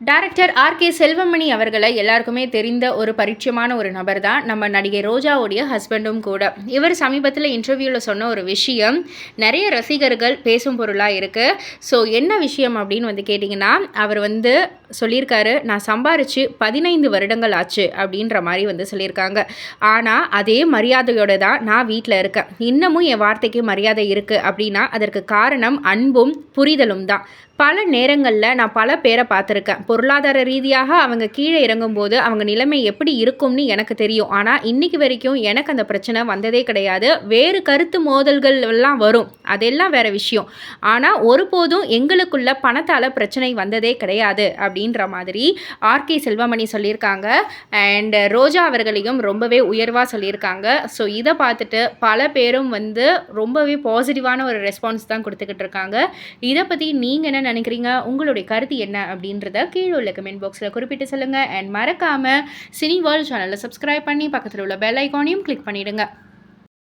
Director R K Selvamani அவர்களை எல்லாருக்குமே தெரிந்த ஒரு பரிச்சயமான ஒரு நபர் தான் நம்ம நடிகை ரோஜாவுடைய ஹஸ்பண்டும் கூட. இவர் சமீபத்தில் இன்டர்வியூவில் சொன்ன ஒரு விஷயம் நிறைய ரசிகர்கள் பேசும் பொருளாக இருக்குது ஸோ என்ன விஷயம் அப்படின்னு வந்து கேட்டிங்கன்னா அவர் வந்து சொல்லியிருக்காரு நான் சம்பாரித்து பதினைந்து வருடங்கள் ஆச்சு அப்படின்ற மாதிரி வந்து சொல்லியிருக்காங்க. ஆனால் அதே மரியாதையோடு தான் நான் வீட்டில் இருக்கேன். இன்னமும் என் வார்த்தைக்கு மரியாதை இருக்குது அப்படின்னா அதற்கு காரணம் அன்பும் புரிதலும் தான். பல நேரங்களில் நான் பல பேரை பார்த்துருக்கேன். பொருளாதார ரீதியாக அவங்க கீழே இறங்கும்போது அவங்க நிலைமை எப்படி இருக்கும்னு எனக்கு தெரியும். ஆனால் இன்றைக்கி வரைக்கும் எனக்கு அந்த பிரச்சனை வந்ததே கிடையாது. வேறு கருத்து மோதல்கள் எல்லாம் வரும். அதெல்லாம் வேற விஷயம். ஆனால் ஒருபோதும் எங்களுக்குள்ள பணத்தால் பிரச்சனை வந்ததே கிடையாது அப்படின்ற மாதிரி ஆர்கே செல்வமணி சொல்லியிருக்காங்க. அண்ட் ரோஜா அவர்களையும் ரொம்பவே உயர்வாக சொல்லியிருக்காங்க. ஸோ இதை பார்த்துட்டு பல பேரும் வந்து ரொம்பவே பாசிட்டிவான ஒரு ரெஸ்பான்ஸ் தான் கொடுத்துக்கிட்டு இருக்காங்க. இதை பற்றி நீங்கள் என்ன நினைக்கிறீங்க? உங்களுடைய கருத்து என்ன அப்படின்றத கீழே உள்ள கமெண்ட் பாக்ஸில் குறிப்பிட்டு சொல்லுங்கள் அண்ட் மறக்காமல் சினி வேர்ல்ட் சேனலை சப்ஸ்கிரைப் பண்ணி பக்கத்தில் உள்ள பெல் ஐக்கானையும் கிளிக் பண்ணிவிடுங்க